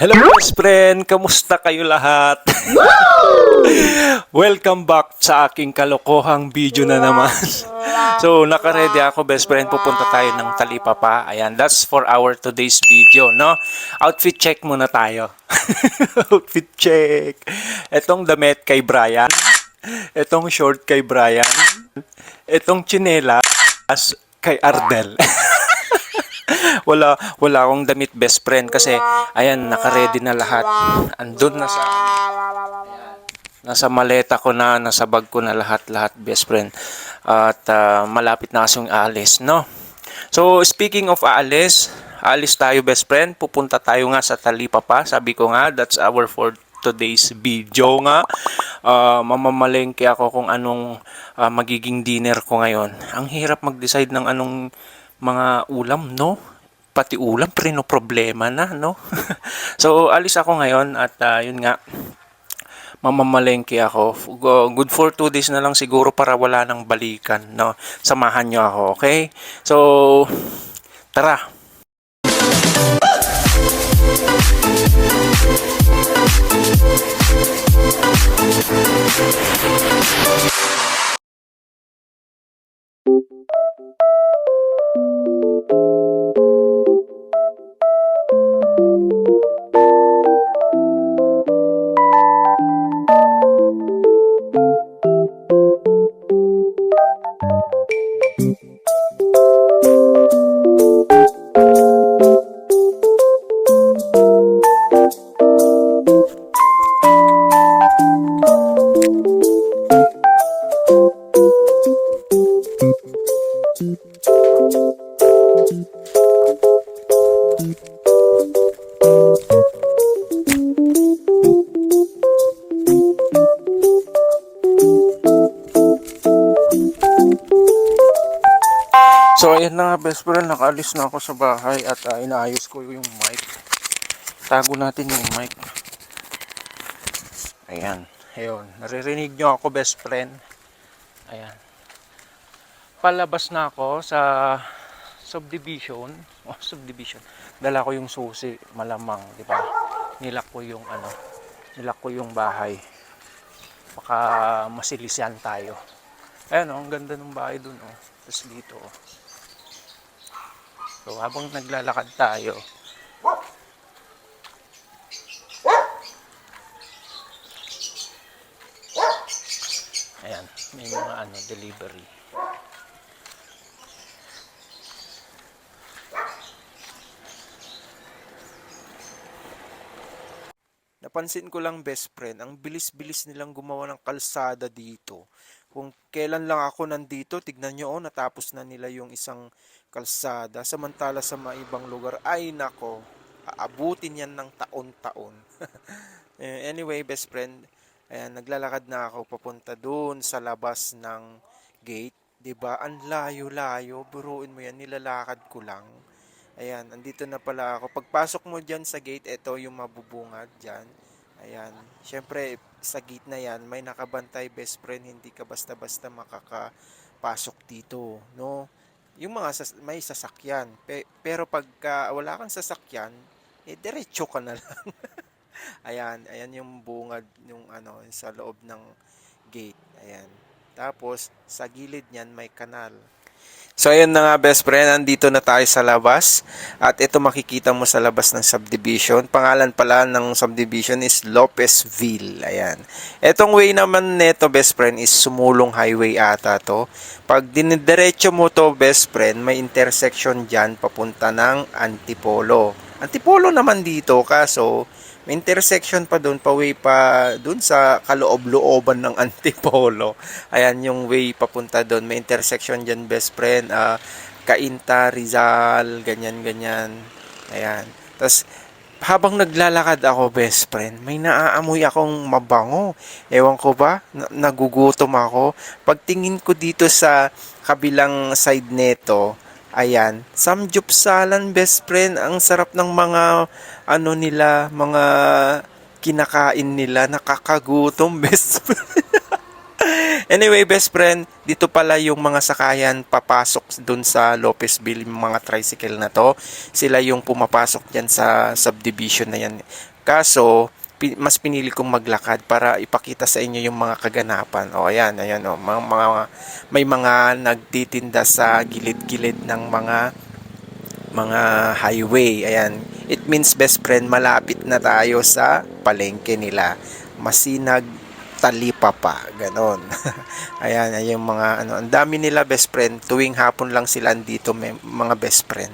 Hello best friend! Kamusta kayo lahat? Welcome back sa aking kalokohang video na naman. so, nakaredy ako best friend. Pupunta tayo ng Talipapa. Ayan, that's for our today's video, no? Outfit check muna tayo. Outfit check. Etong damit kay Brian. Etong short kay Brian. Etong chinelas kay Ardel. Wala wala akong damit best friend kasi ayan naka-ready na lahat. Andun na sa nasa maleta ko na, nasa bag ko na lahat-lahat best friend. At ah, malapit na kasing alis, no? So speaking of aalis, alis tayo best friend. Pupunta tayo nga sa Talipapa. Sabi ko nga, that's our for today's video nga. Ah, mamamalengke ako kung anong ah, magiging dinner ko ngayon. Ang hirap mag-decide ng anong mga ulam, no? Pati ulam, prino problema na, no? so, alis ako ngayon at ah, yun nga, mamamalengke ako. Go- Good for two days na lang siguro para wala nang balikan, no? Samahan nyo ako, okay? So, tara! Best friend. Nakaalis na ako sa bahay at ah, inaayos ko yung mic. Tago natin yung mic. Ayan. Ayun. Naririnig nyo ako, best friend. Ayan. Palabas na ako sa subdivision. Oh, subdivision. Dala ko yung susi. Malamang, di ba? Nilak ko yung ano. Nilak ko yung bahay. Baka masilisyan tayo. Ayan, oh, ang ganda ng bahay dun, oh. Tapos dito, oh. So habang naglalakad tayo, Ayan, may mga ano, delivery. Napansin ko lang best friend, ang bilis-bilis nilang gumawa ng kalsada dito. Kung kailan lang ako nandito, tignan nyo, oh, natapos na nila yung isang kalsada. Samantala sa mga ibang lugar, ay nako, aabutin yan ng taon-taon. Eh, anyway, best friend, ayan, naglalakad na ako papunta doon sa labas ng gate. 'Di ba Ang layo-layo, buruin mo yan, nilalakad ko lang. Ayan, andito na pala ako. Pagpasok mo dyan sa gate, ito yung mabubungad dyan. Ayan, syempre sa gate na yan, may nakabantay best friend, hindi ka basta-basta makakapasok dito, no? Yung mga sas- may sasakyan. Pe- pero pagka wala kang sasakyan, eh diretso ka na lang. ayan, ayan yung bungad yung ano, sa loob ng gate. Ayan. Tapos sa gilid niyan may kanal. So ayan na nga best friend, andito na tayo sa labas at ito makikita mo sa labas ng subdivision. Pangalan pala ng subdivision is Lopezville. Ayan. Etong way naman neto best friend is sumulong highway ata to. Pag dinidiretso mo to best friend, may intersection dyan papunta ng Antipolo. Antipolo naman dito kaso intersection pa doon, pa way pa doon sa kaloob-looban ng Antipolo. Ayan yung way papunta doon. May intersection dyan, best friend. ah Kainta, Rizal, ganyan-ganyan. Ayan. Tapos, habang naglalakad ako, best friend, may naaamoy akong mabango. Ewan ko ba? Na- nagugutom ako. Pagtingin ko dito sa kabilang side neto, ayan, samjupsalan, best friend. Ang sarap ng mga, ano nila, mga kinakain nila. Nakakagutom, best friend. Anyway, best friend, dito pala yung mga sakayan papasok dun sa Lopezville, yung mga tricycle na to. Sila yung pumapasok dyan sa subdivision na yan. Kaso, mas pinili kong maglakad para ipakita sa inyo yung mga kaganapan. O, ayan, ayan, o. Mga, mga, may mga nagtitinda sa gilid-gilid ng mga mga highway. Ayan. It means best friend, malapit na tayo sa palengke nila. Masinag talipapa, ganon. Ayan, ayan yung mga ano, ang dami nila best friend. Tuwing hapon lang sila andito may, mga best friend.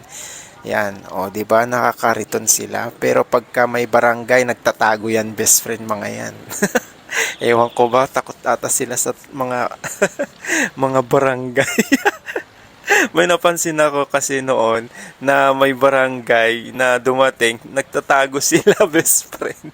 Yan, o, di ba nakakariton sila. Pero pagka may barangay, nagtatago yan best friend mga yan. Ewan ko ba, takot ata sila sa mga mga barangay. may napansin ako kasi noon na may barangay na dumating, nagtatago sila best friend.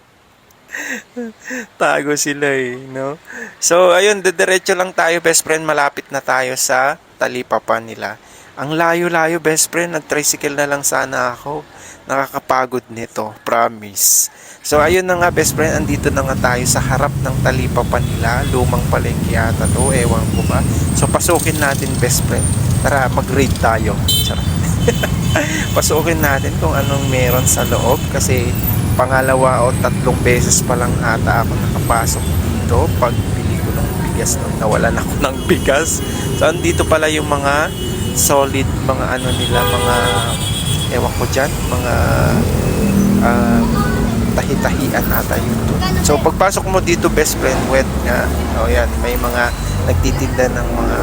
Tago sila eh, no? So, ayun, dediretso lang tayo, best friend. Malapit na tayo sa talipapa nila. Ang layo-layo, best friend. Nag-tricycle na lang sana ako. Nakakapagod nito, promise. So, ayun na nga, best friend. Andito na nga tayo sa harap ng talipapa nila. Lumang palengke ata to. Ewan ko ba. So, pasukin natin, best friend. Tara, mag-raid tayo. Pasukin natin kung anong meron sa loob kasi pangalawa o tatlong beses pa lang ata ako nakapasok dito pag bili ko ng bigas nung nawalan ako ng bigas so andito pala yung mga solid mga ano nila mga ewan ko dyan mga ah, tahi-tahian ata yun doon. so pagpasok mo dito best friend wet nga o yan may mga nagtitinda ng mga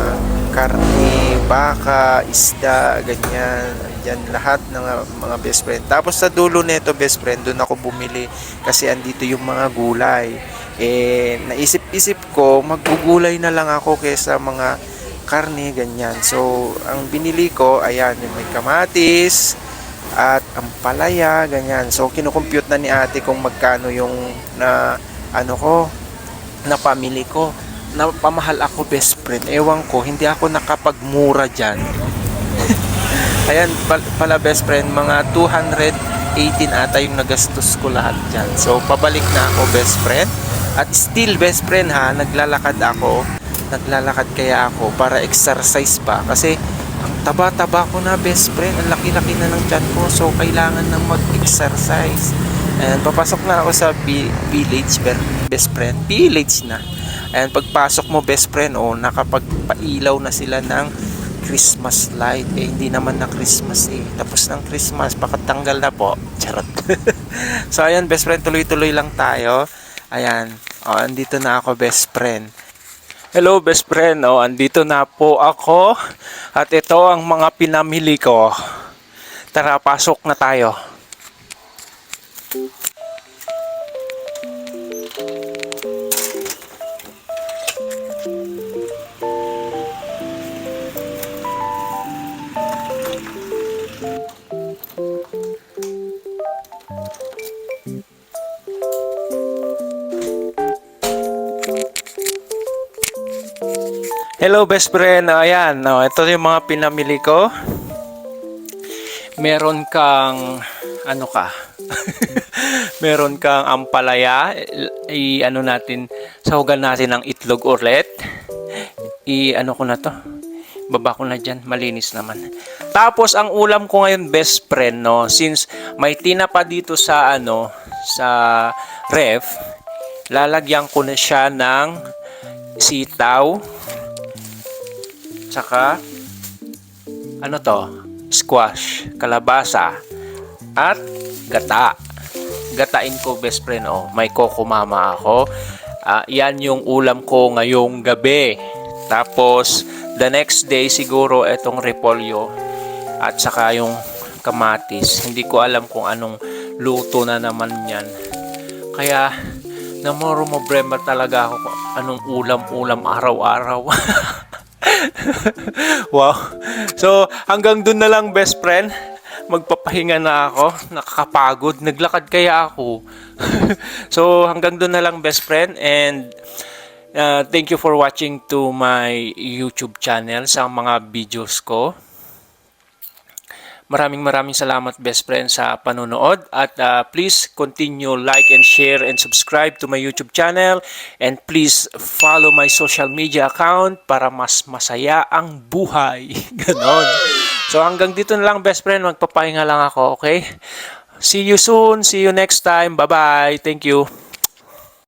karne, baka, isda, ganyan. Yan lahat ng uh, mga best friend. Tapos sa dulo nito best friend, doon ako bumili kasi andito yung mga gulay. Eh, naisip-isip ko, maggugulay na lang ako kaysa mga karne, ganyan. So, ang binili ko, ayan, yung may kamatis, at ang palaya, ganyan. So, kinukompute na ni ate kung magkano yung na, ano ko, na pamili ko na pamahal ako best friend. Ewan ko, hindi ako nakapagmura dyan. Ayan, pal- pala best friend, mga 218 ata yung nagastos ko lahat dyan. So, pabalik na ako best friend. At still best friend ha, naglalakad ako. Naglalakad kaya ako para exercise ba. Kasi, ang taba-taba ko na best friend. Ang laki-laki na ng tiyan ko. So, kailangan na mag-exercise. Ayan, papasok na ako sa village, be- best friend. Village na. Ayan, pagpasok mo, best friend, oh, nakapagpailaw na sila ng Christmas light. Eh, hindi naman na Christmas eh. Tapos ng Christmas, pakatanggal na po. Charot. so, ayan, best friend, tuloy-tuloy lang tayo. Ayan, oh, andito na ako, best friend. Hello, best friend. Oh, andito na po ako. At ito ang mga pinamili ko. Tara, pasok na tayo. Hello best friend, ayan, no, ito yung mga pinamili ko. Meron kang, ano ka, meron kang ampalaya, i, ano natin, sahugan natin ng itlog ulit. I, ano ko na to, baba ko na dyan, malinis naman. Tapos ang ulam ko ngayon best friend, no, since may tinapa dito sa, ano, sa ref, lalagyan ko na siya ng sitaw, Tsaka, ano to? Squash, kalabasa, at gata. Gatain ko, best friend, oh. May kokomama ako. Ah, yan yung ulam ko ngayong gabi. Tapos, the next day, siguro, etong repolyo at saka yung kamatis. Hindi ko alam kung anong luto na naman yan. Kaya, namoro mo talaga ako anong ulam-ulam araw-araw. wow. So, hanggang dun na lang best friend. Magpapahinga na ako. Nakakapagod. Naglakad kaya ako. so, hanggang dun na lang best friend. And uh, thank you for watching to my YouTube channel sa mga videos ko. Maraming maraming salamat best friend sa panonood at ah, please continue like and share and subscribe to my YouTube channel and please follow my social media account para mas masaya ang buhay. Ganon. So hanggang dito na lang best friend, magpapahinga lang ako, okay? See you soon. See you next time. Bye-bye. Thank you.